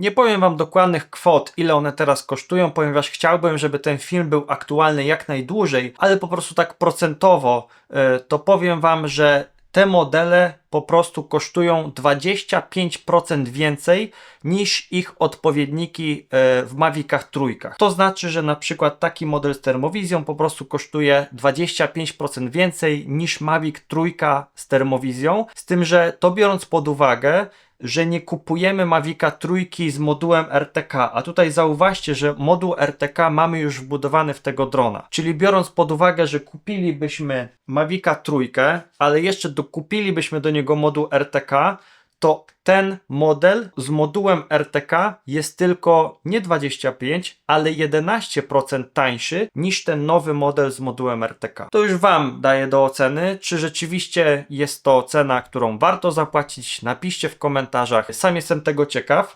Nie powiem Wam dokładnych kwot, ile one teraz kosztują, ponieważ chciałbym, żeby ten film był aktualny jak najdłużej, ale po prostu tak procentowo e, to powiem Wam, że te modele po prostu kosztują 25% więcej niż ich odpowiedniki e, w Mavicach trójkach. To znaczy, że na przykład taki model z termowizją po prostu kosztuje 25% więcej niż Mavic trójka z termowizją, z tym, że to biorąc pod uwagę, że nie kupujemy Mavica trójki z modułem RTK, a tutaj zauważcie, że moduł RTK mamy już wbudowany w tego drona. Czyli biorąc pod uwagę, że kupilibyśmy Mavica trójkę, ale jeszcze dokupilibyśmy do niego moduł RTK, to ten model z modułem RTK jest tylko nie 25, ale 11% tańszy niż ten nowy model z modułem RTK. To już Wam daję do oceny, czy rzeczywiście jest to cena, którą warto zapłacić. Napiszcie w komentarzach. Sam jestem tego ciekaw.